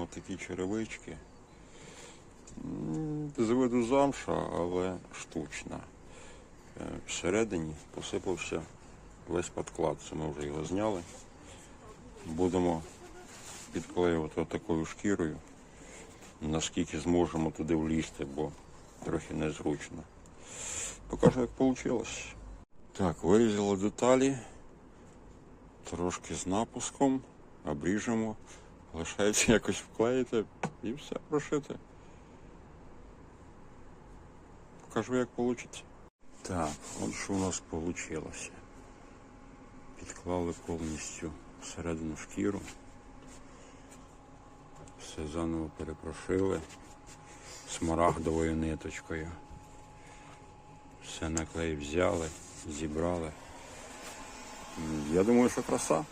Робимо такі черевички. З виду замша, але штучна. Е, Всередині посипався весь подклад. Це ми вже його зняли. Будемо підклеювати такою шкірою, наскільки зможемо туди влізти, бо трохи незручно. Покажу, як вийшло. Так, вирізали деталі, трошки з напуском, обріжемо, лишається якось вклеїти і все прошити. Покажу, як вийде. Так, от що у нас вийшло. Підклали повністю всередину шкіру. Все заново перепрошили смарагдовою ниточкою. Все на клей взяли, зібрали. Я думаю, що краса.